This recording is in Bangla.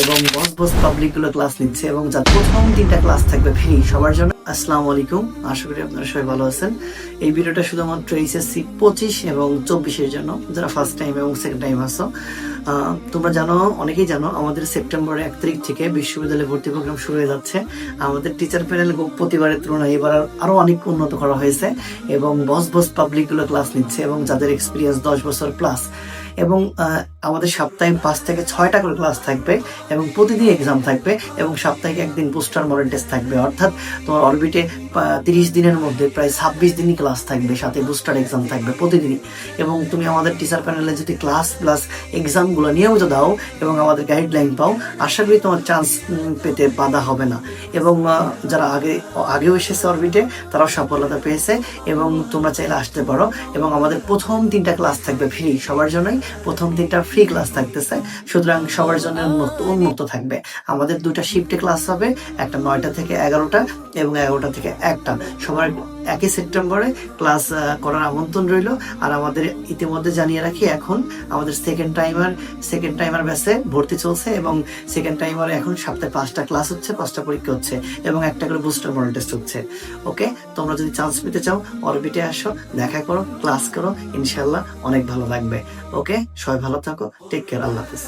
এবং বস বস পাবলিকগুলো ক্লাস নিচ্ছে এবং যার প্রথম তিনটা ক্লাস থাকবে ফ্রি সবার জন্য। আসসালামু আলাইকুম, আশা করি আপনারা সবাই ভালো আছেন। এই ভিডিওটা শুধুমাত্র এইচএসসি পঁচিশ এবং চব্বিশের জন্য, যারা ফার্স্ট টাইম এবং সেকেন্ড টাইম আসো তোমরা জানো, অনেকেই জানো, আমাদের সেপ্টেম্বরের এক তারিখ থেকে বিশ্ববিদ্যালয়ে ভর্তি প্রোগ্রাম শুরু হয়ে যাচ্ছে। আমাদের টিচার প্যানেল প্রতিবারের তুলনায় এবার আরও অনেক উন্নত করা হয়েছে এবং বস বস পাবলিকগুলো ক্লাস নিচ্ছে এবং যাদের এক্সপিরিয়েন্স দশ বছর প্লাস এবং আমাদের সাপ্তাহিক পাঁচ থেকে ছয়টা করে ক্লাস থাকবে এবং প্রতিদিন এক্সাম থাকবে এবং সাপ্তাহিক একদিন বুস্টার মডেল টেস্ট থাকবে। অর্থাৎ তোমার অরবিটে তিরিশ দিনের মধ্যে প্রায় ছাব্বিশ দিনই ক্লাস থাকবে, সাথে বুস্টার এক্সাম থাকবে প্রতিদিনই। এবং তুমি আমাদের টিচার প্যানেলে যদি ক্লাস প্লাস এক্সামগুলো নিয়মিত দাও এবং আমাদের গাইডলাইন পাও, আশা করি তোমার চান্স পেতে বাধা হবে না। এবং যারা আগে, আগেও এসেছে অরবিটে তারাও সফলতা পেয়েছে এবং তোমরা চাইলে আসতে পারো। এবং আমাদের প্রথম তিনটা ক্লাস থাকবে ফ্রি সবার জন্যই। প্রথম দিনটা ফ্রি ক্লাস থাকতেছে, সুতরাং সবার জন্য উন্মুক্ত উন্মুক্ত থাকবে। আমাদের দুটা শিফটে ক্লাস হবে, একটা নয়টা থেকে এগারোটা এবং এগারোটা থেকে একটা। সবার একই সেপ্টেম্বরে ক্লাস করার আমন্ত্রণ রইল। আর আমাদের ইতিমধ্যে জানিয়ে রাখি, এখন আমাদের সেকেন্ড টাইমার সেকেন্ড টাইমার ব্যাচে ভর্তি চলছে এবং সেকেন্ড টাইমার এখন সপ্তাহে পাঁচটা ক্লাস হচ্ছে, পাঁচটা পরীক্ষা হচ্ছে এবং একটা করে বুস্টার মডেল টেস্ট হচ্ছে। ওকে তোমরা যদি চান্স পেতে চাও অরবিটে আসো, দেখা করো ক্লাস করো ইনশাল্লাহ অনেক ভালো লাগবে। ওকে সবাই ভালো থাকো টেক কেয়ার আল্লাহ হাফিজ।